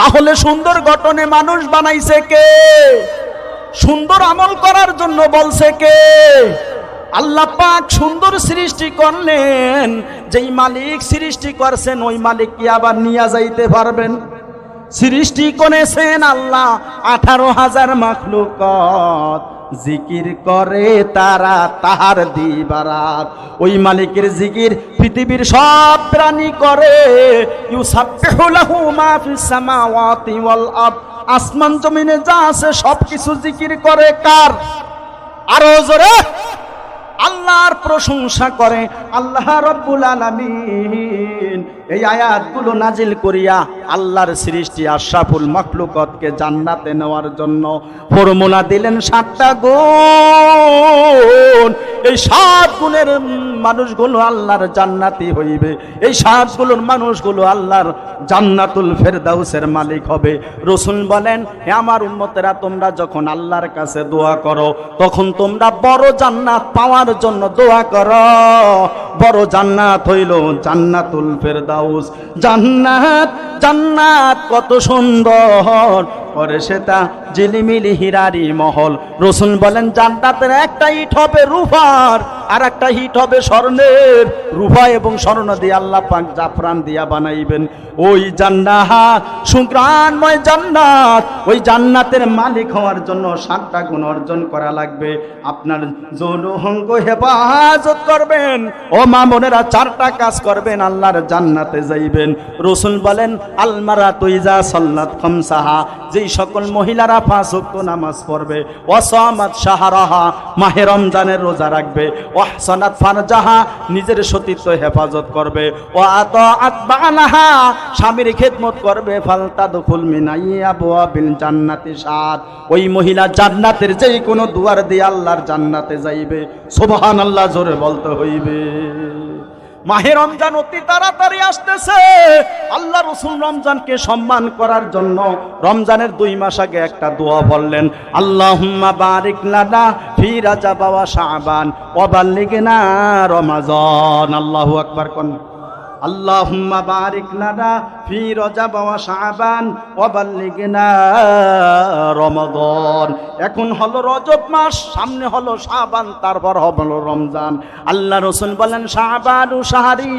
তাহলে সুন্দর গঠনে মানুষ বানাইছে কে? সুন্দর আমল করার জন্য বলছে কে? আল্লাহ পাক সুন্দর সৃষ্টি করলেন, যেই মালিক সৃষ্টি করছেন, ওই মালিক কি আবার নিয়ে যাইতে পারবেন? সৃষ্টি করেছেন আল্লাহ আঠারো হাজার মাখলুকত। জিকির করে তারা তাহার দিবারাত। ওই মালিকের জিকির পৃথিবীর সব প্রাণী করে। আসমান জমিনে যা আছে সব কিছু জিকির করে কার? আরও জোরে। আল্লাহর প্রশংসা করে। আল্লাহ রব্বুল আলামিন এই আয়াতগুলো নাজিল করিয়া আল্লাহর সৃষ্টি আশরাফুল মখলুকতকে জান্নাতে নেওয়ার জন্য ফর্মুলা দিলেন সাতটা গুণ। এই সাত গুণের মানুষগুলো আল্লাহর জান্নাতি হইবে। এই সাতগুলোর মানুষগুলো আল্লাহর জান্নাতুল ফেরদাউসের মালিক হবে। রসুল বলেন, হে আমার উম্মতেরা, তোমরা যখন আল্লাহর কাছে দোয়া করো, তখন তোমরা বড় জান্নাত পাওয়ার জন্য দোয়া করো। বড় জান্নাত হইল জান্নাতুল ফেরদাউস। জান্নাত জান্নাত কত সুন্দর। করে সেটা জিলিমিলি হিরারি মহল। রসুন বলেন, জান্নাতের একটা ইট হবে রুফার, আর একটা হিট হবে স্বর্ণের। রুফা এবং স্বর্ণ দিয়ে আল্লাহ পাক জাফরান দিয়া বানাইবেন। ওই জান্নাত সুগ্রাণময় জান্নাত, ওই জান্নাতের মালিক হওয়ার জন্য সাতটা গুণ অর্জন করা লাগবে। আপনার যৌনহঙ্গ হেফাজত করবেন, ও মা বোনেরা চারটা কাজ করবেন, আল্লাহর জান্নাতে যাইবেন। রসুল বলেন আলমারা তুইজা সল্লাত খমসাহা, যেই সকল মহিলারা পাঁচ ওয়াক্ত নামাজ পড়বে। ওয়াসামাত সাহারাহা মাহে রমজানের রোজা রাখবে। ওয়াহসানাত ফারজাহা, নিজের সতীত্ব হেফাজত করবে। ও আত আতবানাহা স্বামীর খেদমত করবে। ফালতা দখুল মিনাই আবুয়া বিল জান্নাতি সাত ওই মহিলা জান্নাতের যেই কোনো দুয়ার দিয়ে আল্লাহর জান্নাতে যাইবে। সুবহানাল্লাহ জোরে বলতে হইবে। মাহে রমজান অতি তাড়াতাড়ি আসতেছে। আল্লাহ রসুল রমজানকে সম্মান করার জন্য রমজানের দুই মাস আগে একটা দোয়া বললেন আল্লাহ বারিক লানা ফি রাজা বাবা শাবান ওয়া বাল্লিগনা রমাজান। আল্লাহু আকবার কোন। আল্লাহুম্মা বারিক লানা ফি রজাব ওয়া শাবান ওয়া বাল্লিগনা রমাদান। এখন হলো রজব মাস, সামনে হলো শাবান, তারপর হলো রমজান। আল্লাহ রসুল বলেন, শাবানু শাহরি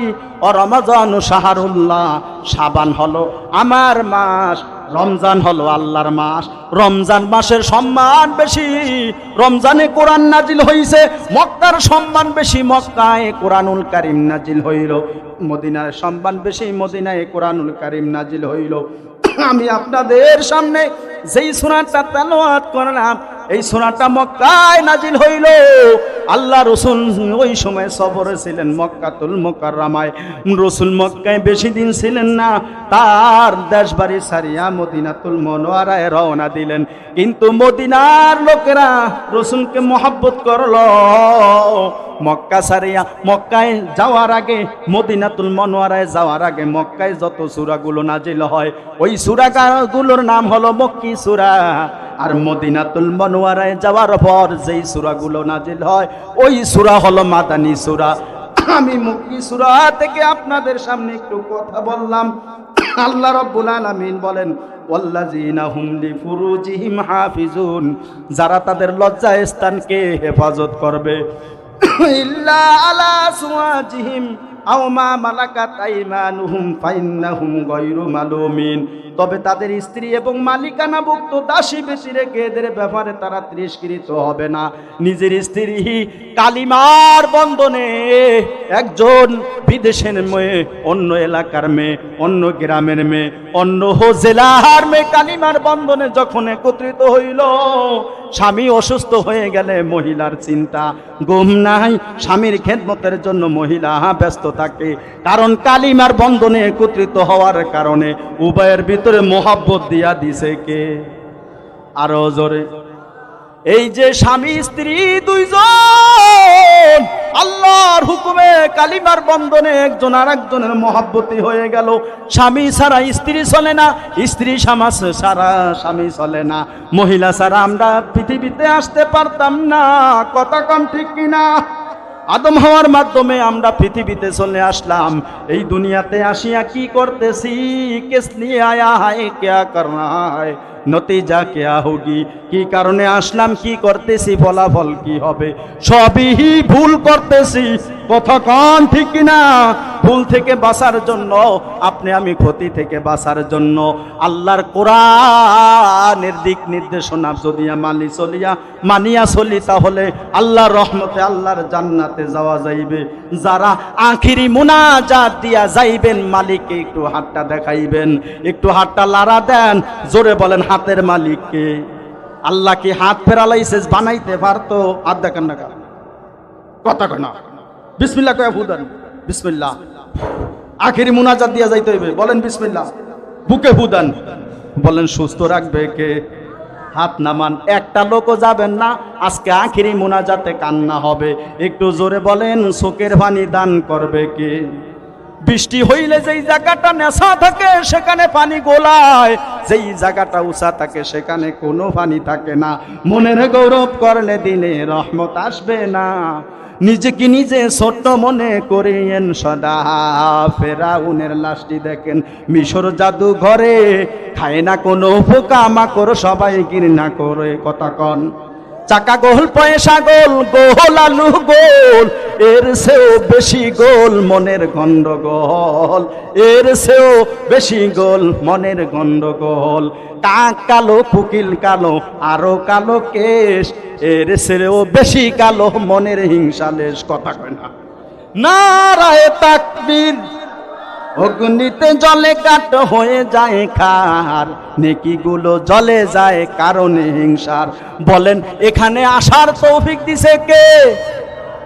ও রমাদানু শাহরুল্লাহ। শাবান হলো আমার মাস রমজান হলো আল্লাহর মাস। রমজান মাসের সম্মান বেশি। রমজানে কোরআন নাজিল হইছে, মক্কার সম্মান বেশি। মক্কায় কোরআনুল কারিম নাজিল হইল, মদিনার সম্মান বেশি, মদিনায় কোরআনুল কারিম নাজিল হইল। আমি আপনাদের সামনে যেই সোনাটা তেলাওয়াত করলাম, এই সোনাটা মক্কায় নাজিল হইল। আল্লাহ রসুল ওই সময় সফরে ছিলেন মক্কাতুল মোকাররামায়। রসুল মক্কায় বেশি দিন ছিলেন না, তার দেশ বাড়ি সারিয়া মদিনাতুল মনোয়ারায় রওনা দিলেন। কিন্তু মদিনার লোকেরা রসুলকে মহাব্বত করল। মক্কা সারিয়া মক্কায় যাওয়ার আগে, মদিনাতুল মনোয়ারায় যাওয়ার আগে মক্কায় যত সুরাগুলো নাজিল হয়, ওই সুরাগুলোর নাম হলো মক্কি সুরা। আর মদিনাতুল মনোয়ারায় যাওয়ার পর যেই সুরাগুলো নাজিল হয়, ওই সুরা হলো মাদানী সুরা। আমি মুক্তি সুরা থেকে আপনাদের সামনে একটু কথা বললাম। আল্লাহ রাব্বুল আলামিন বলেন যারা তাদের লজ্জা স্থানকে হেফাজত করবে। আও মা তবে তাদের স্ত্রী এবং মালিকানাভুক্ত দাসী বেশি রেখে এদের ব্যাপারে তারা তিরস্কৃত হবে না। নিজের স্ত্রী কালিমার বন্ধনে একজন বিদেশের মেয়ে, অন্য এলাকার মেয়ে, অন্য গ্রামের মেয়ে, অন্য জেলার মেয়ে কালিমার বন্ধনে যখন একত্রিত হইল, স্বামী অসুস্থ হয়ে গেলে মহিলার চিন্তা ঘুম নাই। স্বামীর খেদমতের জন্য মহিলা ব্যস্ত থাকে, কারণ কালিমার বন্ধনে একত্রিত হওয়ার কারণে উভয়ের ভিতরে মোহাব্বত দিয়া দিছে কে? আরও জোরে। এই যে স্বামী, স্ত্রী দুইজন, আল্লাহর হুকুমে কালিমার বন্ধনে একজন আর একজনের মহাব্বতি হয়ে গেল। স্বামী ছাড়া স্ত্রী চলে না, স্ত্রী সমাজ সারা স্বামী চলে না। মহিলা ছাড়া আমরা পৃথিবীতে আসতে পারতাম না, কথা কম ঠিক কিনা? আদম হওয়ার মাধ্যমে আমরা পৃথিবীতে চলে আসলাম। এই দুনিয়াতে আসিয়া কি করতেছি? কেস নিয়ে আয়া হায়, কেয়া করনা নতিজা কেয়া হোগি? কি কারণে আসলাম, কি করতেছি, ফলাফল কি হবে? সবই ভুল করতেছি। কথা কন ঠিক কিনা? ভুল থেকে বাঁচার জন্য, আপনি আমি ক্ষতি থেকে বাঁচার জন্য আল্লাহর কোরআনের দিক নির্দেশনা যদি মানি চলিয়া, মানিয়া চলি, তাহলে আল্লাহর রহমতে আল্লাহর জান্নাতে যাওয়া যাইবে। যারা আখিরি মুনাজাত দিয়া যাইবেন, মালিককে একটু হাতটা দেখাইবেন, একটু হাতটা লাড়া দেন, জোরে বলেন, হাতের মালিককে। আল্লাহ কি হাত ফেরালাইছে বানাইতে পারতো? হাত দেখেন না কেন? কথা কয় না। বিসমিল্লাহ কয়া ফুদান বিসমিল্লাহ। আখেরি মুনাজাত দিয়া যাইতে হইবে। বলেন বিসমিল্লাহ। বুকে ফুদান বলেন, সুস্থ রাখবে কে? হাত নামান। একটা লোকও যাবেন না। আজকে আখিরি মুনাজাতে কান্না হবে। একটু জোরে বলেন চোখের পানি দান করবে কে? বৃষ্টি হইলে যেই জায়গাটা নেশা থাকে, সেখানে পানি গোলায়। যেই জায়গাটা উষা থাকে, সেখানে কোনো পানি থাকে না। মনের গৌরব করলে দিনে রহমত আসবে না। নিজেকে নিজে ছোট্ট মনে করিয়েন সদা। ফেরাউনের লাশটি দেখেন, মিশর জাদু ঘরে খায় না কোনো পোকা মাকড়, সবাই ঘৃণা করে কথা কন। চাকা গোল, পয়সা গোল গোল আলু গোল। এর সেও বেশি গোল মনের গন্ডগোল। এর সেও বেশি গোল মনের গন্ডগোল। কাক কালো কুকিল, কালো, আরও কালো কেশ। এর সেও বেশি কালো মনের হিংসা হিংসালেশ কথা কয় না। নারায় তাকবীর, অগ্নিতে জলে কাট হয়ে যায় খার। নেকিগুলো জলে যায় কারণে হিংসার। বলেন, এখানে আসার তৌফিক দিছে কে?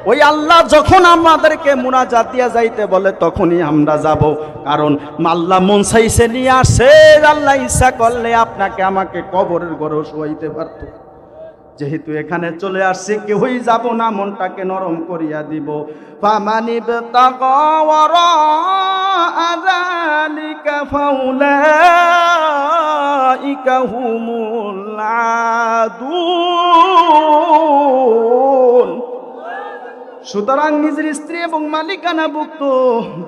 ওই আল্লাহ যখন আমাদেরকে মুনাজাত দিয়া যাইতে বলে, তখনই আমরা যাব। কারণ আল্লাহ মন চাইছে নিয়ে আসে, আল্লাহ ইচ্ছা করলে আপনাকে আমাকে কবরের গরো শোয়াইতে পারতো। যেহেতু এখানে চলে আসছে, কেউই যাব না, মনটাকে নরম করিয়া দিব। ফামানি সুতরাং নিজের স্ত্রী এবং মালিকানা ভুক্ত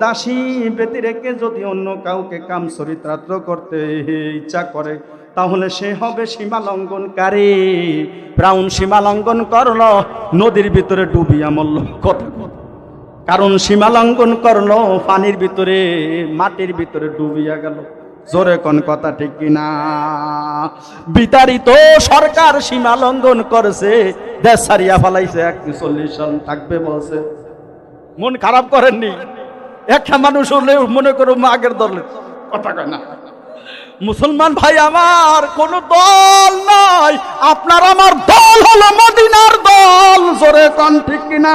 দাসী ব্যতি রেখে যদি অন্য কাউকে কাম চরিত্রাত্র করতে ইচ্ছা করে, তাহলে সে হবে সীমা লঙ্ঘনকারী ব্রাউন সীমা লঙ্ঘন করল, নদীর ভিতরে ডুবিয়া মরল। কত কারণ সীমা লঙ্ঘন করল, পানির ভিতরে, মাটির ভিতরে ডুবিয়া গেল। জোরে কোন কথা ঠিক কিনা? বিতাড়িত সরকার সীমা লঙ্ঘন করেছে, দেশ সারিয়া ফালাইছে এক চল্লিশ সাল থাকবে বলছে। মন খারাপ করেননি? একটা মানুষ হলে মনে করো আগের দলের কথা কয় না। মুসলমান ভাই আমার, কোন দল নাই। আপনার আমার দল হলো মদিনার দল, জোরে কন ঠিক কিনা?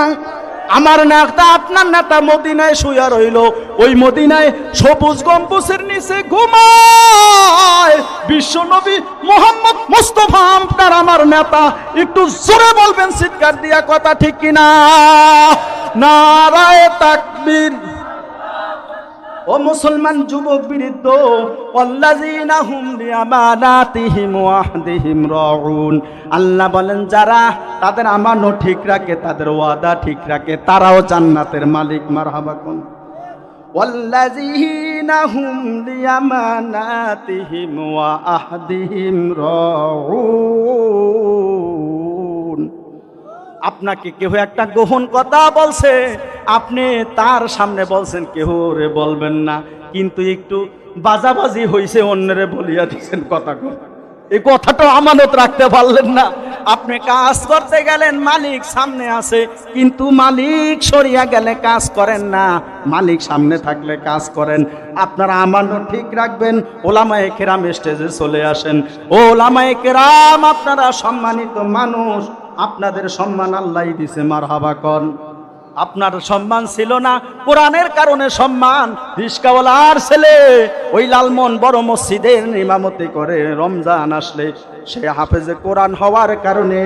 আমার নাকটা আপনার নেতা মদিনায় শুয়া রইল। ওই মদিনায় সবুজ গম্বুজের নিচে ঘুমায়। বিশ্ব নবী মোহাম্মদ মুস্তফা আপনার আমার নেতা। একটু জোরে বলবেন, চিৎকার দিয়া কথা ঠিক কিনা? নারায় তাকবীর। ও মুসলমান যুবক বৃদ্ধ আল্লাযীনা হুম লিআমানাতিহিম ওয়া আহদিহিম রাউন আল্লাহ বলেন যারা তাদের আমানো ঠিক রাখে তাদের ওয়াদা ঠিক রাখে তারাও জান্নাতের মালিক মারহাবা কোন والذين هم لأماناتهم وعهدهم راعون আপনাকে কেহ একটা গোহন কথা বলছে? আপনি তার সামনে বলছেন, কেহ রে বলবেন না? কিন্তু একটু বাজাবাজি হইছে, অন্যরে বলিয়া দিচ্ছেন কথা এই কথাটা আমানত রাখতে পারলেন না। আপনি কাজ করতে গেলেন, মালিক সামনে আছে, কিন্তু মালিক সরিয়া গেলে কাজ করেন না। মালিক সামনে থাকলে কাজ করেন। আপনারা আমানত ঠিক রাখবেন। ওলামায়ে কেরাম স্টেজে চলে আসেন। ও ওলামায়ে কেরাম, আপনারা সম্মানিত মানুষ। আপনাদের সম্মান আল্লাহ দিছে মার হাবা কন। আপনার সম্মান ছিল না, কোরআনের কারণে সম্মান। রিস্কাওয়ালার ছেলে, ওই লালমন বড় মসজিদের ইমামতি করে রমজান আসলে। সে হাফেজে কোরআন হওয়ার কারণে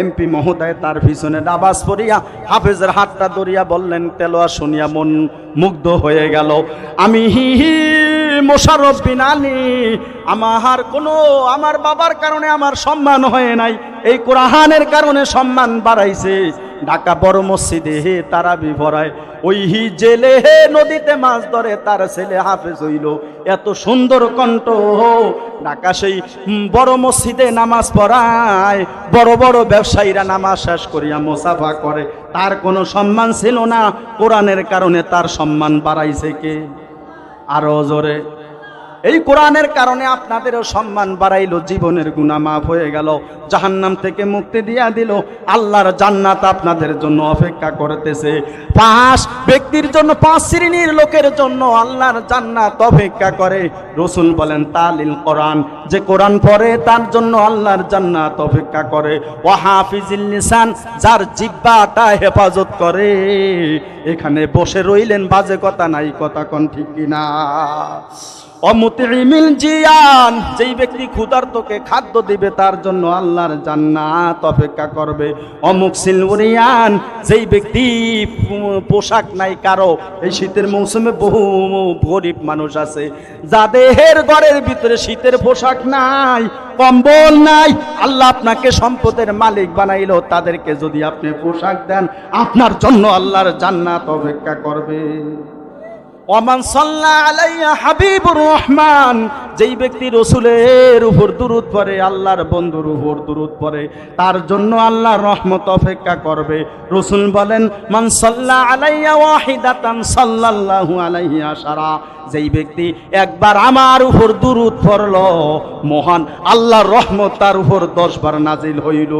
এমপি মহোদয় তার পিছনে নামাজ পড়িয়া হাফেজের হাতটা ধরিয়া বললেন, তেলোয়া শুনিয়া মন মুগ্ধ হয়ে গেল। আমি হি হি মোশারফ বিন আলী, আমার কোনো, আমার বাবার কারণে আমার সম্মান হয় নাই। এই কোরআনের কারণে সম্মান বাড়াইছে। ঢাকা বড় মসজিদে হে তারা বিভরায় ওই হি জেলে হে নদীতে মাছ ধরে, তার ছেলে হাফেজ হইল। এত সুন্দর কণ্ঠ, ঢাকা সেই বড় মসজিদে নামাজ পড়ায়, বড় বড় ব্যবসায়ীরা নামাজ শেষ করিয়া মোসাফা করে। তার কোনো সম্মান ছিল না, কোরআনের কারণে তার সম্মান বাড়াইছে কে? আরও জোরে এই কোরআনের কারণে আপনাদেরও সম্মান বাড়াইলো, জীবনের গুণা মাফ হয়ে গেল, জাহান্নাম থেকে মুক্তি দিয়া দিল। আল্লাহর জান্নাত আপনাদের জন্য অপেক্ষা করতেছে। পাঁচ ব্যক্তির জন্য, পাঁচ শ্রেণির লোকের জন্য আল্লাহর জান্নাত অপেক্ষা করে। রসুল বলেন, তালিল কোরআন, যে কোরআন পড়ে তার জন্য আল্লাহর জান্নাত অপেক্ষা করে। ও হাফিজিল নিসান যার জিব্বাটা হেফাজত করে। এখানে বসে রইলেন, বাজে কথা নাই, কথা কোন ঠিক কিনা? অমুতিমিল জিয়ান, যেই ব্যক্তি ক্ষুধার্তকে খাদ্য দিবে, তার জন্য আল্লাহর জান্নাত অপেক্ষা করবে। অমুক সিলুরিয়ান যেই ব্যক্তি পোশাক নাই কারও, এই শীতের মৌসুমে বহু গরিব মানুষ আছে। যাদের ঘরের ভিতরে শীতের পোশাক নাই, কম্বল নাই, আল্লাহ আপনাকে সম্পদের মালিক বানাইলো, তাদেরকে যদি আপনি পোশাক দেন, আপনার জন্য আল্লাহর জান্নাত অপেক্ষা করবে। ওমান সাল্লা আলাইয়া হাবিবুর রহমান, যেই ব্যক্তি রসুলের উপর দুরুদ পড়ে, আল্লাহর বন্ধুর উপর দুরুদ পড়ে, তার জন্য আল্লাহর রহমত অপেক্ষা করবে। রসুল বলেন, মান সাল্লা আলাইয়া ওয়াহিদাতান সাল্লাল্লাহু আলাইহি আশারা যেই ব্যক্তি একবার আমার উপর দুরুদ পড়ল, মহান আল্লাহর রহমত তার উপর দশ বার নাজিল হইল।